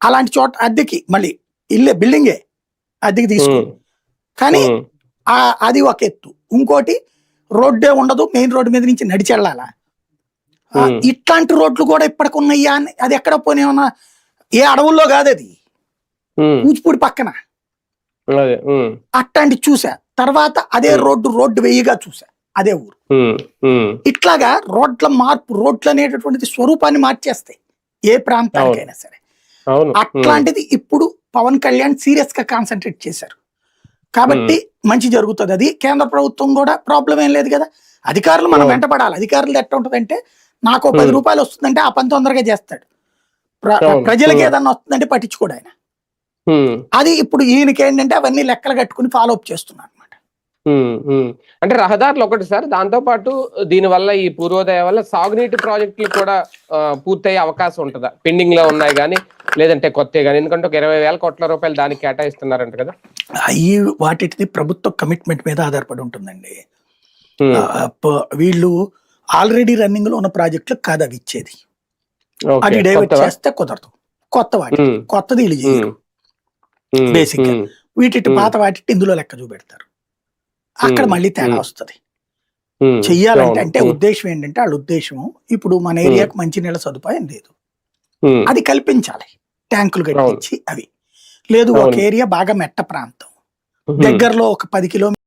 అలాంటి చోట అద్దెకి మళ్ళీ ఇల్లే బిల్డింగే అద్దెకి తీసుకో కానీ అది ఒక ఎత్తు. ఇంకోటి రోడ్డే ఉండదు మెయిన్ రోడ్డు మీద నుంచి నడిచి వెళ్ళాలా. ఇట్లాంటి రోడ్లు కూడా ఇప్పటికి ఉన్నాయా అని అది ఎక్కడ పోనీ ఏమన్నా ఏ అడవుల్లో కాదు అది. కూచిపూడి పక్కన. అట్లాంటి చూసా. తర్వాత అదే. రోడ్డు రోడ్డు వెయ్యిగా చూసా. అదే ఊరు. ఇట్లాగా రోడ్ల మార్పు రోడ్లు అనేటటువంటిది స్వరూపాన్ని మార్చేస్తాయి. ఏ ప్రాంతానికైనా సరే. అట్లాంటిది ఇప్పుడు పవన్ కళ్యాణ్ సీరియస్గా కాన్సన్ట్రేట్ చేశారు. కాబట్టి మంచి జరుగుతుంది. అది కేంద్ర ప్రభుత్వం కూడా ప్రాబ్లం ఏం లేదు కదా. అధికారులు మనం. వెంటపడాలి. అధికారులు ఎట్లా ఉంటదంటే నాకు పది. రూపాయలు వస్తుందంటే ఆ పని తొందరగా చేస్తాడు. ప్రజలకి. ఏదన్నా వస్తుందంటే పట్టించుకోడు ఆయన. అది ఇప్పుడు ఈయనకి ఏంటంటే అవన్నీ లెక్కలు కట్టుకుని ఫాలో అప్ అనమాట ఉమ్. అంటే రహదారులు ఒకటి సార్ దాంతో పాటు దీని వల్ల ఈ పూర్వోదయ వల్ల సాగునీటి ప్రాజెక్టులు కూడా పూర్తయ్యే అవకాశం ఉంటుందా? పెండింగ్లో ఉన్నాయి కానీ లేదంటే కొత్త కానీ ఎందుకంటే ఒక ఇరవై వేల కోట్ల రూపాయలు దానికి కేటాయిస్తున్నారంట కదా. ఈ వాటిది ప్రభుత్వ కమిట్మెంట్ మీద ఆధారపడి ఉంటుందండి. వీళ్ళు ఆల్రెడీ రన్నింగ్లో ఉన్న ప్రాజెక్టులు కాదు అవి ఇచ్చేది. అది డైవర్ట్? చేస్తే కుదరదు. కొత్త వాటి. కొత్తది వీళ్ళు చేయరు. ఉమ్, వీటి. పాత వాటి ఇందులో లెక్క చూపెడతారు. అక్కడ. మళ్ళీ తేడా. వస్తుంది. చెయ్యాలంటే. అంటే ఉద్దేశం ఏంటంటే వాళ్ళ ఉద్దేశం ఇప్పుడు మన ఏరియాకు మంచినీళ్ళ సదుపాయం లేదు. అది కల్పించాలి. ట్యాంకులు కట్టించి అవి లేదు ఒక. ఏరియా బాగా మెట్ట ప్రాంతం. దగ్గరలో ఒక పది కిలోమీటర్